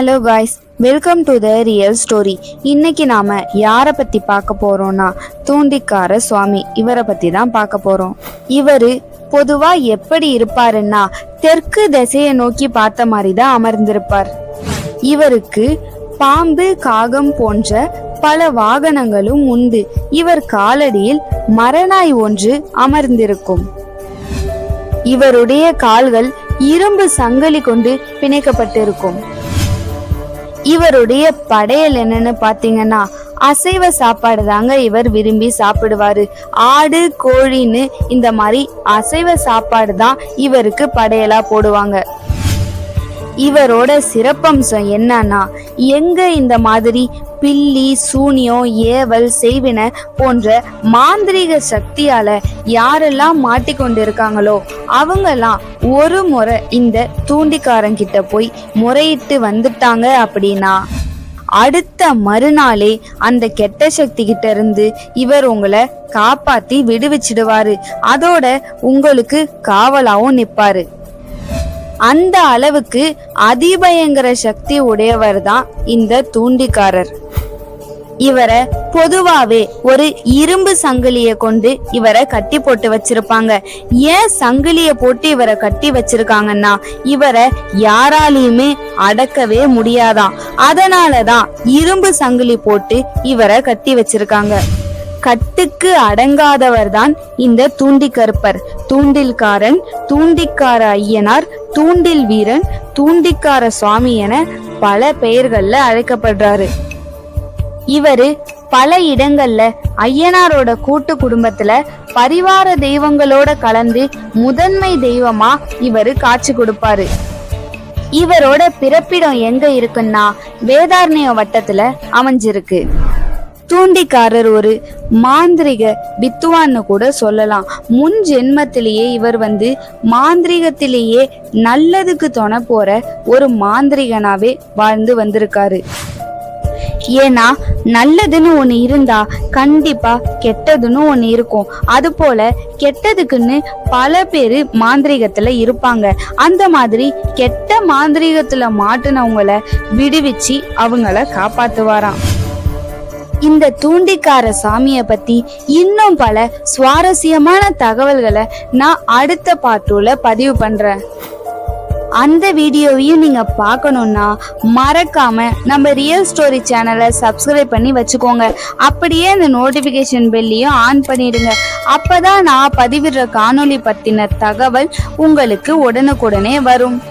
Hello guys welcome to the real story இன்னைக்கு நாம யாரை பத்தி பார்க்க போறோம்னா தூண்டிக்கார சுவாமி இவரை பத்தி தான் பார்க்க போறோம். இவரு பொதுவா எப்படி இருப்பாருன்னா தெற்கு திசையை நோக்கி பார்த்த மாதிரி தான் அமர்ந்திருப்பார். இவருக்கு பாம்பு காகம் போன்ற பல வாகனங்களும் உண்டு. இவர் காலடியில் மரநாய் ஒன்று அமர்ந்திருக்கும். இவருடைய கால்கள் இரும்பு சங்கிலி கொண்டு பிணைக்கப்பட்டிருக்கும். இவருடைய படையல் என்னன்னு பாத்தீங்கன்னா அசைவ சாப்பாடு தாங்க இவர் விரும்பி சாப்பிடுவாரு. ஆடு கோழின்னு இந்த மாதிரி அசைவ சாப்பாடு தான் இவருக்கு படையலா போடுவாங்க. இவரோட சிறப்பம்சம் என்னன்னா எங்க இந்த மாதிரி பில்லி சூனியம் ஏவல் செய்வின போன்ற மாந்திரீக சக்தியால யாரெல்லாம் மாட்டிக்கொண்டிருக்காங்களோ அவங்கெல்லாம் ஒரு முறை இந்த தூண்டிக்காரங்கிட்ட போய் முறையிட்டு வந்துட்டாங்க அப்படின்னா அடுத்த மறுநாளே அந்த கெட்ட சக்தி கிட்ட இருந்து இவர் உங்களை காப்பாத்தி விடுவிச்சிடுவாரு. அதோட உங்களுக்கு காவலாவும் நிப்பாரு. அந்த அளவுக்கு அதிபயங்கர சக்தி உடையவர் தான் இந்த தூண்டிக்காரர். இவரை பொதுவாவே ஒரு இரும்பு சங்கிலிய கொண்டு இவரை கட்டி போட்டு வச்சிருப்பாங்க. ஏன் சங்கிலிய போட்டு இவரை கட்டி வச்சிருக்காங்கன்னா இவரை யாராலையுமே அடக்கவே முடியாதான். அதனாலதான் இரும்பு சங்கிலி போட்டு இவரை கட்டி வச்சிருக்காங்க. கட்டுக்கு அடங்காதவர்தான் இந்த தூண்டிக்கருப்பர். தூண்டில்காரன் தூண்டிக்கார ஐயனார் தூண்டில் வீரன் தூண்டிக்கார சுவாமி என பல பெயர்கள்ல அழைக்கப்படுறாரு. இவரு பல இடங்கள்ல ஐயனாரோட கூட்டு குடும்பத்துல பரிவார தெய்வங்களோட கலந்து முதன்மை தெய்வமா இவரு காட்சி கொடுப்பாரு. இவரோட பிறப்பிடம் எங்க இருக்குன்னா வேதாரண்ய வட்டத்துல அமைஞ்சிருக்கு. தூண்டிக்காரர் ஒரு மாந்திரிக வித்துவான்னு கூட சொல்லலாம். முன் ஜென்மத்திலேயே இவர் வந்து மாந்திரிகத்திலேயே நல்லதுக்கு துணை போற ஒரு மாந்திரிகனாவே வாழ்ந்து வந்திருக்காரு. ஏன்னா நல்லதுன்னு ஒன்று இருந்தா கண்டிப்பா கெட்டதுன்னு ஒன்று இருக்கும். அது போல கெட்டதுக்குன்னு பல பேர் மாந்திரிகத்துல இருப்பாங்க. அந்த மாதிரி கெட்ட மாந்திரிகத்துல மாட்டினவங்கள விடுவிச்சு அவங்கள காப்பாத்துவாராம். இந்த தூண்டிக்கார சாமியை பத்தி இன்னும் பல சுவாரஸ்யமான தகவல்களை நான் அடுத்த பாட்டுல பதிவு பண்றேன். அந்த வீடியோவையும் நீங்க பார்க்கணும்னா மறக்காம நம்ம ரியல் ஸ்டோரி சேனலை சப்ஸ்கிரைப் பண்ணி வச்சுக்கோங்க. அப்படியே அந்த நோட்டிபிகேஷன் பெல்லையும் ஆன் பண்ணிடுங்க. அப்பதான் நான் பதிவிடுற காணொளி பத்தின தகவல் உங்களுக்கு உடனுக்குடனே வரும்.